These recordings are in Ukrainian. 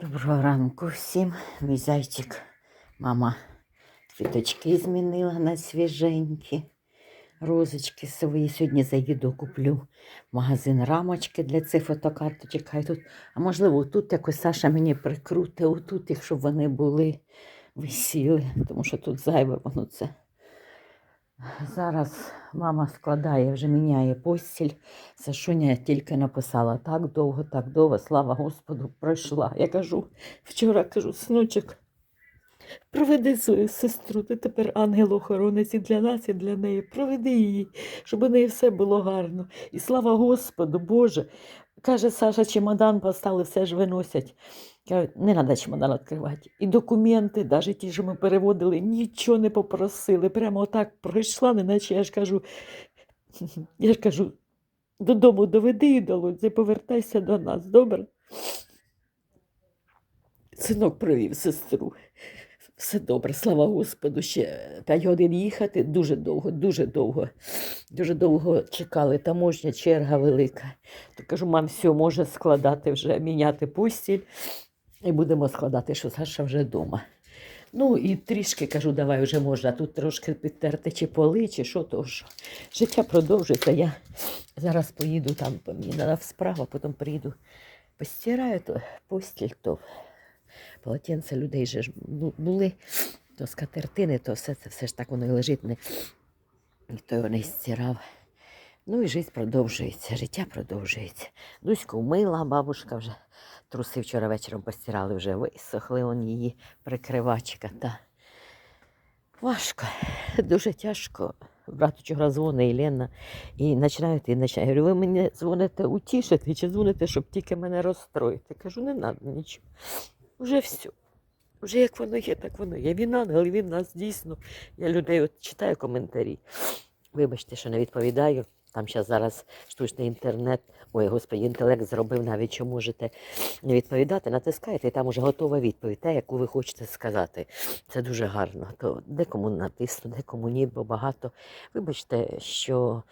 Доброго ранку всім. Мій зайчик. Мама квіточки змінила на свіженькі. Розочки свої. Сьогодні заїду, куплю в магазин рамочки для цих фотокарточок. Хай тут, а можливо, тут якось Саша мені прикрути, отут, щоб вони були висіли, тому що тут зайве воно це. Зараз мама складає, вже міняє постіль. Сашуня тільки написала так довго, так довго, слава Господу, пройшла. Я кажу, вчора кажу, синочок, проведи свою сестру, ти тепер ангел-охоронець і для нас, і для неї. Проведи її, щоб у неї все було гарно. І слава Господу, Боже. Каже Саша, чемодан поставили, все ж виносять. Кажу, не треба чемодан відкривати. І документи, навіть ті, що ми переводили, нічого не попросили. Прямо отак пройшла, неначе я ж кажу, я ж кажу, додому доведи ідолоці, повертайся до нас, добре? Синок привів сестру. Все добре, слава Господу. Ще 5 годин їхати дуже довго, дуже довго. Дуже довго чекали. Таможня, черга велика. То кажу, мам, все, може складати вже, міняти постіль. І будемо складати, що Саша вже вдома. Ну і трішки кажу, давай вже можна тут трошки підтерти чи поли, чи що то що. Життя продовжується. Я зараз поїду там, мені треба справа, потім приїду, постираю то постіль, то полотенце людей же ж були, то скатертини, то все це все ж так воно і лежить, не, ніхто його не стирав. Ну і життя продовжується, життя продовжується. Дуську вмила, бабушка вже труси вчора вечором постирали, вже висохли он її прикривачка. Та. Важко, дуже тяжко. Брат вчора дзвонить Єлена і починають і починають. Я говорю, ви мені дзвоните утішити чи дзвоните, щоб тільки мене розстроїти. Кажу, не треба нічого. Вже все. Вже як воно є, так воно є. Він ангел, він нас дійсно. Я людей от читаю коментарі. Вибачте, що не відповідаю. Там зараз зараз штучний інтернет, ой, господи, інтелект зробив навіть, що можете не відповідати, натискаєте, і там уже готова відповідь, та, яку ви хочете сказати. Це дуже гарно. То декому натисну, декому ні, бо багато. Вибачте, що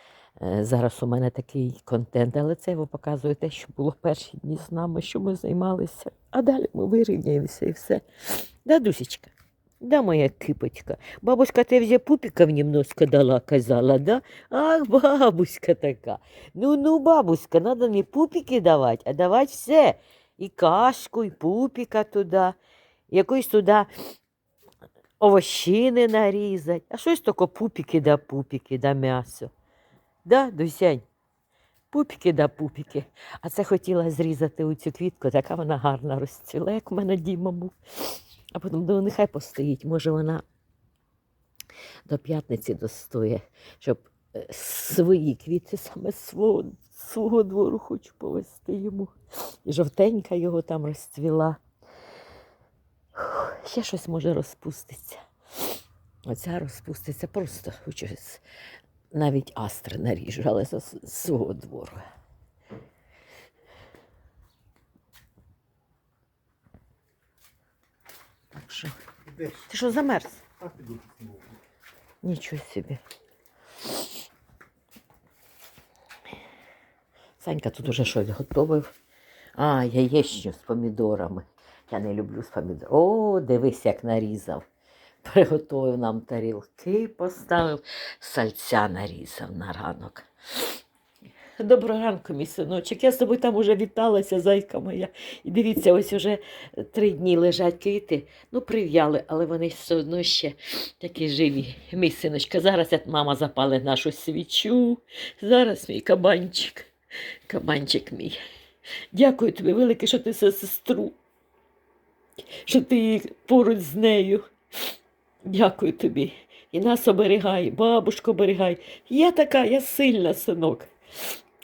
зараз у мене такий контент, але це ви показує те, що було перші дні з нами, що ми займалися. А далі ми вирівняємося і все. Да, Дусечка? Да, моя кипочка. Бабушка, вже пупиков немножко дала, казала, да? Ах, бабуська така. Ну, ну, бабуська, надо не пупики давати, а давати все. І кашку, і пупика туди, якусь туди овощини нарізати. А щось таке пупики да пупики да м'ясо. Да, Дусянь? Пупики да пупики. А це хотіла зрізати у цю квітку, така вона гарна розцвіла, як в мене Діма був. А потім думаю, нехай постоїть. Може, вона до п'ятниці достоє, щоб е, свої квіти саме свого, свого двору хочу повести йому. І жовтенька його там розцвіла. Ще щось може розпуститься. Оця розпуститься просто навіть астри наріжу, але з свого двору. Так що. Ти що замерз? Нічого собі. Санька тут уже щось готовив. А, яєчню з помідорами. Я не люблю з помідорами. О, дивись, як нарізав. Приготовив нам тарілки, поставив, сальця нарізав на ранок. Доброго ранку, мій синочок. Я з тобою там уже віталася, зайка моя. І дивіться, ось уже три дні лежать квіти. Ну, прив'яли, але вони все одно ще такі живі. Мій синочка, зараз як мама запалить нашу свічу. Зараз мій кабанчик. Кабанчик мій. Дякую тобі, велике, що ти за сестру, що ти поруч з нею. Дякую тобі. І нас оберігай, бабушку оберігай. Я така, я сильна, синок.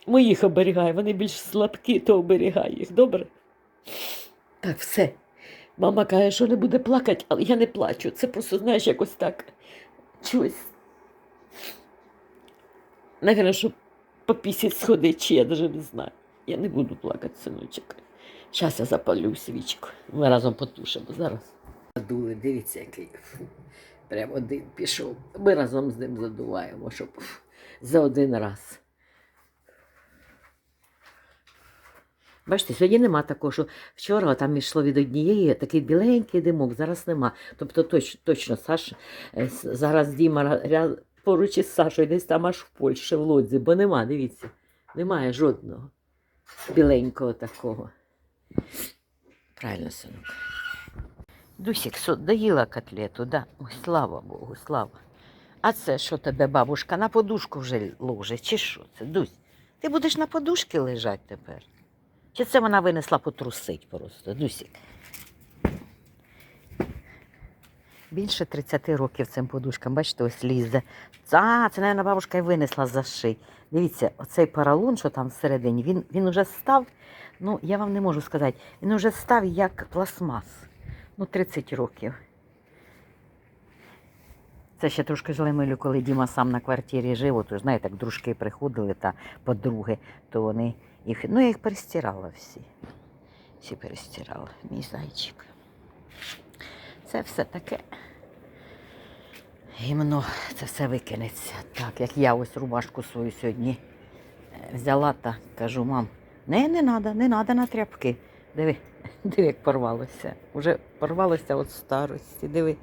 Моїх оберігай, вони більш слабкі, то оберігай їх, добре? Так, все. Мама каже, що не буде плакати, але я не плачу. Це просто, знаєш, якось так. Чогось. Наверно, щоб попісять сходить, чи я навіть не знаю. Я не буду плакати, синочок. Зараз я запалю свічку. Ми разом потушимо зараз. Дули, дивіться, який. Прямо дим пішов. Ми разом з ним задуваємо, щоб за один раз. Бачите, сьогодні нема такого, що вчора там йшло від однієї такий біленький димок, зараз нема. Тобто точ, точно Саш, е, зараз Діма поруч із Сашою десь там аж в Польщі, в Лодзі, бо нема, дивіться, немає жодного біленького такого. Правильно, синок. Дусік, доїла котлету, да? Ой, слава Богу, слава. А це що тебе бабушка на подушку вже ложить, чи що це, Дусь? Ти будеш на подушці лежати тепер? Чи це вона винесла потрусить просто, Дусік? Більше 30 років цим подушкам, бачите, ось лізе. А, це, мабуть, бабушка і винесла за ший. Дивіться, оцей поролон, що там всередині, він, він уже став, ну, я вам не можу сказати, він уже став як пластмас. Ну, 30 років. Це ще трошки жалемилю, коли Діма сам на квартирі жив, ви знаєте, як дружки приходили та подруги, то вони їх. Ну, я їх перестирала всі. Всі перестирала, мій зайчик. Це все таке. Гімно, це все викинеться. Так, як я ось рубашку свою сьогодні е, взяла та кажу, мам, не, не треба, не треба на тряпки. Диви, диви, як порвалося. Уже порвалося від старості. Диви.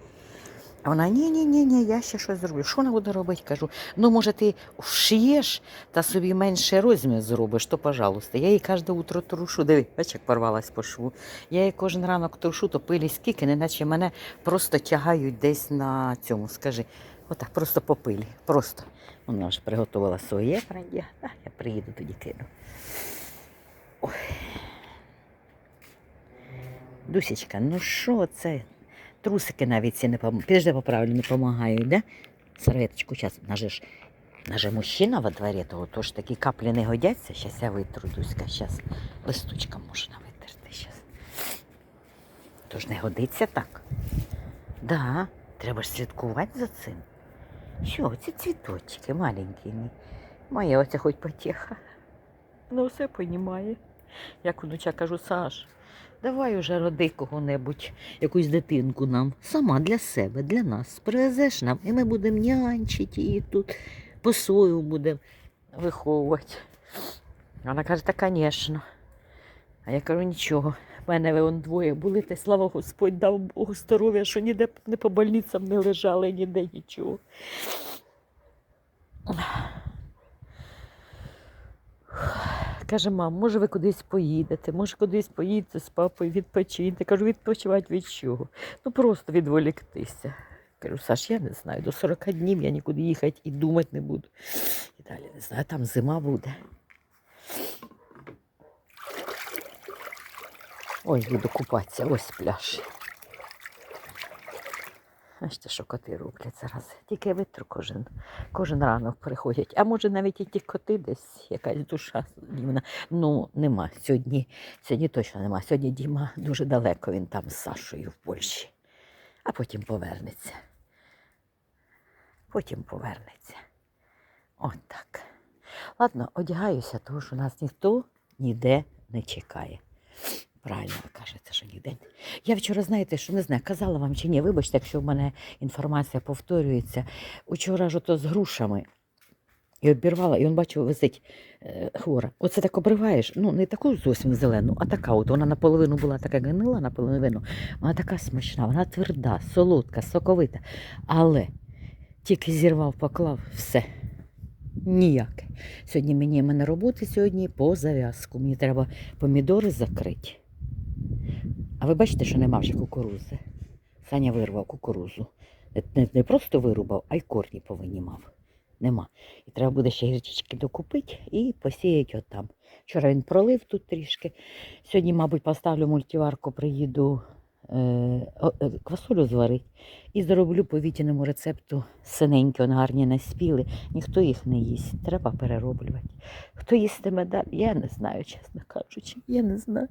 А вона ні, ні, я ще щось зроблю. Що вона буде робити? Кажу, ну може ти вшиєш та собі менше розмір зробиш, то пожалуйста. Я її кожне утро трушу. Диви, бач, як порвалась по шву. Я її кожен ранок трушу, то пилі скільки, неначе мене просто тягають десь на цьому, скажи. Отак, просто по пилі. Просто. Вона вже приготувала своє. Я приїду тоді кину. Ой. Дусічка, ну що це? Трусики навіть ці не помагають. Підожди, поправлю, не допомагають, да? Серветочку зараз. Наже ж, наже мужчина во дворі, то тож такі каплі не годяться. Зараз я витру, Дуська, зараз листочком можна витерти. Щас. Тож не годиться так. Да, треба ж слідкувати за цим. Що, ці цвіточки маленькі. Моя оця хоч потеха. Вона все понімає. Як внуча кажу, Саш, давай уже роди кого-небудь, якусь дитинку нам. Сама для себе, для нас. Привезеш нам, і ми будемо нянчити її тут, по-своєму будемо виховувати. Вона каже, та, звісно. А я кажу, нічого. В мене ви он двоє були, та слава Господь дав Богу здоров'я, що ніде не по больницям не лежали, ніде нічого. Каже, мам, може ви кудись поїдете, може кудись поїдете з папою відпочиньте. Кажу, відпочивати від чого? Ну просто відволіктися. Кажу, Саш, я не знаю, до 40 днів я нікуди їхати і думати не буду. І далі не знаю, там зима буде. Ось буду купатися, ось пляж. Бачите, що коти роблять зараз. Тільки витру кожен, кожен ранок приходять. А може навіть і ті коти десь якась душа дівна. Ну, нема сьогодні. Сьогодні точно нема. Сьогодні Діма дуже далеко, він там з Сашою в Польщі. А потім повернеться. Потім повернеться. От так. Ладно, одягаюся, тому що нас ніхто ніде не чекає. Правильно ви кажете, що ніде. Я вчора, знаєте, що не знаю, казала вам чи ні, вибачте, якщо в мене інформація повторюється. Учора ж ото з грушами. І обірвала, і він бачив, висить е, хвора. Оце так обриваєш, ну не таку зовсім зелену, а така. От вона наполовину була така гнила, наполовину. Вона така смачна, вона тверда, солодка, соковита. Але тільки зірвав, поклав, все. Ніяке. Сьогодні мені мене роботи сьогодні по зав'язку. Мені треба помідори закрити. А ви бачите, що нема вже кукурузи? Саня вирвав кукурузу. Не, не, просто вирубав, а й корні повинімав. Нема. І треба буде ще гірчички докупити і посіяти отам. Вчора він пролив тут трішки. Сьогодні, мабуть, поставлю мультиварку, приїду е, е, квасолю зварити і зроблю по вітяному рецепту синенькі, вони гарні наспіли. Ніхто їх не їсть. Треба перероблювати. Хто їстиме далі, я не знаю, чесно кажучи. Я не знаю.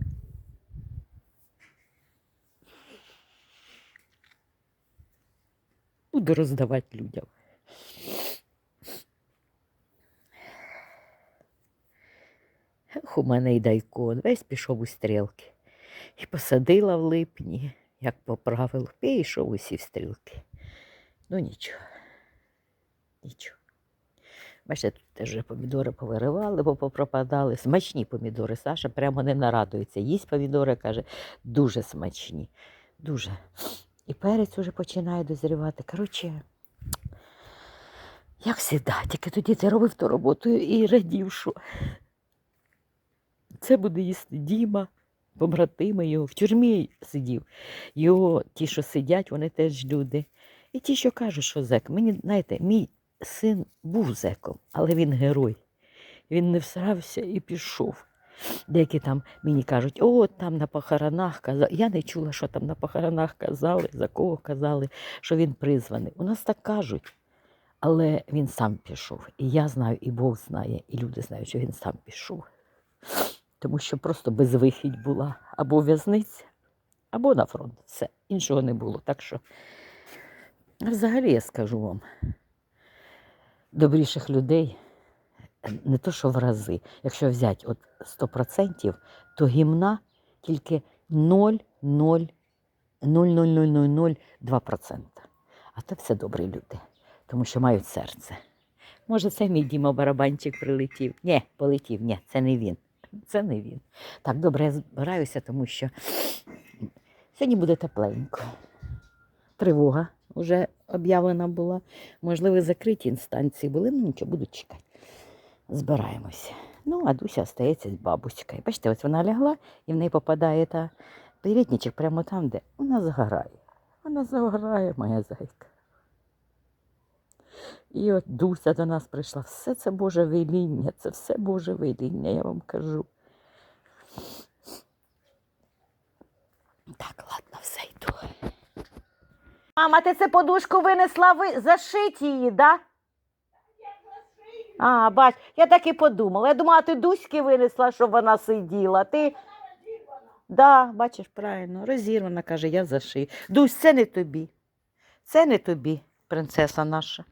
Буду роздавати людям. Ех, у мене й дайкон, весь пішов у стрілки. І посадила в липні, як по правилу, пішов усі в стрілки. Ну нічого. Нічого. Бачите, тут теж помідори повиривали, бо попропадали. Смачні помідори. Саша прямо не нарадується. Їсть помідори, каже, дуже смачні. Дуже. І перець уже починає дозрівати. Коротше, як завжди, тільки тоді ти робив ту роботу і радів, що це буде їсти Діма, побратими його. В тюрмі сидів. Його, ті, що сидять, вони теж люди. І ті, що кажуть, що зек. Мені, знаєте, мій син був зеком, але він герой. Він не всрався і пішов. Деякі там мені кажуть, о, там на похоронах казали. Я не чула, що там на похоронах казали, за кого казали, що він призваний. У нас так кажуть. Але він сам пішов. І я знаю, і Бог знає, і люди знають, що він сам пішов. Тому що просто безвихідь була або в'язниця, або на фронт. Все, іншого не було. Так що, взагалі я скажу вам, добріших людей не то, що в рази. Якщо взяти от 100%, то гімна тільки 0,00002%. А це все добрі люди, тому що мають серце. Може, це мій Діма барабанчик прилетів. Ні, полетів, ні, це не він. Це не він. Так, добре, я збираюся, тому що сьогодні буде тепленько. Тривога вже об'явлена була. Можливо, закриті інстанції були, ну нічого, буду чекати. Збираємося. Ну, а Дуся остається з бабуською. Бачите, ось вона лягла і в неї попадає та передничок прямо там, де вона загорає. Вона загорає, моя зайка. І от Дуся до нас прийшла. Все це Боже веління, це все Боже веління, я вам кажу. Так, ладно, все йду. Мама, ти це подушку винесла, ви... зашить її, да? А, бач, я так і подумала. Я думала, ти Дуськи винесла, щоб вона сиділа. Ти. Да, бачиш, правильно, розірвана, каже, я зашию. Дусь, це не тобі. Це не тобі, принцеса наша.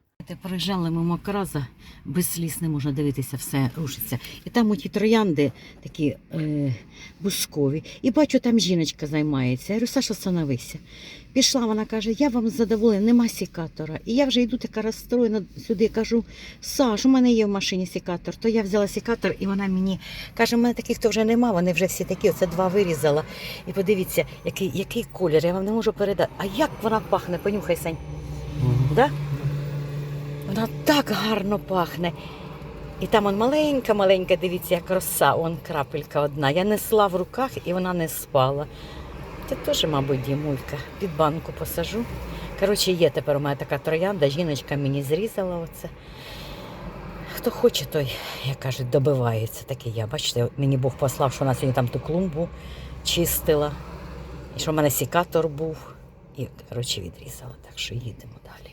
Проїжджали мимо краза, без сліз не можна дивитися, все рушиться. І там оті троянди такі е, бускові. І бачу, там жіночка займається. Я говорю, Саша, становися. Пішла, вона каже, я вам задоволена, нема сікатора. І я вже йду така розстроєна сюди, кажу, Саш, у мене є в машині сікатор. То я взяла сікатор, і вона мені каже, у мене таких то вже нема, вони вже всі такі, оце два вирізала. І подивіться, який, який колір, я вам не можу передати. А як вона пахне, понюхай, Сань. Да? Вона так гарно пахне. І там он маленька, маленька, дивіться, як роса, он крапелька одна. Я несла в руках і вона не спала. Це теж, мабуть, дімулька. Під банку посажу. Коротше, є тепер у мене така троянда, жіночка мені зрізала оце. Хто хоче, той, як кажуть, добивається. Так і я. Бачите, мені Бог послав, що вона сьогодні там ту клумбу чистила, і що в мене сікатор був. І, коротше, відрізала. Так що їдемо далі.